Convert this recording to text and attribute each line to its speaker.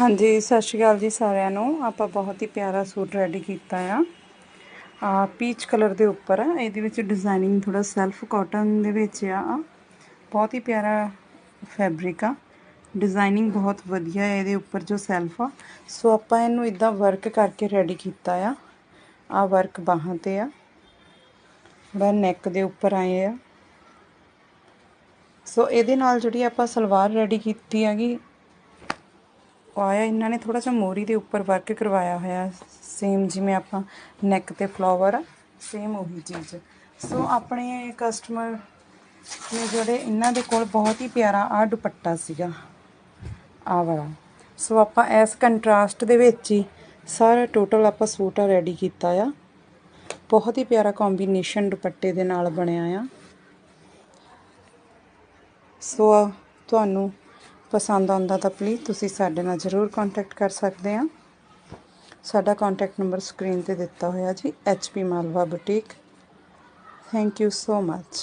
Speaker 1: ਹਾਂਜੀ, ਸਤਿ ਸ਼੍ਰੀ ਅਕਾਲ ਜੀ ਸਾਰਿਆਂ ਨੂੰ। ਆਪਾਂ ਬਹੁਤ ਹੀ ਪਿਆਰਾ ਸੂਟ ਰੈਡੀ ਕੀਤਾ ਆ। ਆ ਪੀਚ ਕਲਰ ਦੇ ਉੱਪਰ ਆ। ਇਹਦੇ ਵਿੱਚ ਡਿਜ਼ਾਈਨਿੰਗ ਥੋੜਾ ਸੈਲਫ ਕਾਟਨ ਦੇ ਵਿੱਚ ਆ। ਬਹੁਤ ਹੀ ਪਿਆਰਾ ਫੈਬਰਿਕ ਆ। ਡਿਜ਼ਾਈਨਿੰਗ ਬਹੁਤ ਵਧੀਆ ਹੈ ਇਹਦੇ ਉੱਪਰ ਜੋ ਸੈਲਫ ਆ। ਸੋ ਆਪਾਂ ਇਹਨੂੰ ਇਦਾਂ ਵਰਕ ਕਰਕੇ ਰੈਡੀ ਕੀਤਾ ਆ। ਆ ਵਰਕ ਬਾਹਾਂ ਤੇ ਆ। ਥੋੜਾ ਨੈਕ ਦੇ ਉੱਪਰ ਆਏ ਆ। ਸੋ ਇਹਦੇ ਨਾਲ ਜਿਹੜੀ ਆਪਾਂ ਸਲਵਾਰ ਰੈਡੀ ਕੀਤੀ ਹੈਗੀ ਆਇਆ ਇਹਨਾਂ ਨੇ ਥੋੜਾ ਜਿਹਾ ਮੋਰੀ ਦੇ ਉੱਪਰ ਵਰਕ ਕਰਵਾਇਆ ਹੋਇਆ ਸੇਮ ਜਿਵੇਂ ਆਪਾਂ ਨੈਕ ਤੇ ਫਲਾਵਰ ਸੇਮ ਉਹੀ ਚੀਜ਼। ਸੋ ਆਪਣੇ ਕਸਟਮਰ ਨੇ ਜਿਹੜੇ ਇਹਨਾਂ ਦੇ ਕੋਲ ਬਹੁਤ ਹੀ ਪਿਆਰਾ ਆ ਦੁਪੱਟਾ ਸੀਗਾ ਆ ਵਾਲਾ। ਸੋ ਆਪਾਂ ਇਸ ਕੰਟਰਾਸਟ ਦੇ ਵਿੱਚ ਹੀ ਸਾਰਾ ਟੋਟਲ ਆਪਾਂ ਸੂਟ ਆ ਰੈਡੀ ਕੀਤਾ ਆ। ਬਹੁਤ ਹੀ ਪਿਆਰਾ ਕੰਬੀਨੇਸ਼ਨ ਦੁਪੱਟੇ ਦੇ ਨਾਲ ਬਣਿਆ ਆ। ਸੋ ਤੁਹਾਨੂੰ ਪਸੰਦ ਆਉਂਦਾ ਤਾਂ ਪਲੀਜ਼ ਤੁਸੀਂ ਸਾਡੇ ਨਾਲ ਜ਼ਰੂਰ ਕੰਟੈਕਟ ਕਰ ਸਕਦੇ ਆ। ਸਾਡਾ ਕੰਟੈਕਟ ਨੰਬਰ ਸਕਰੀਨ ਤੇ ਦਿੱਤਾ ਹੋਇਆ ਜੀ HP Malwa boutique thank you so much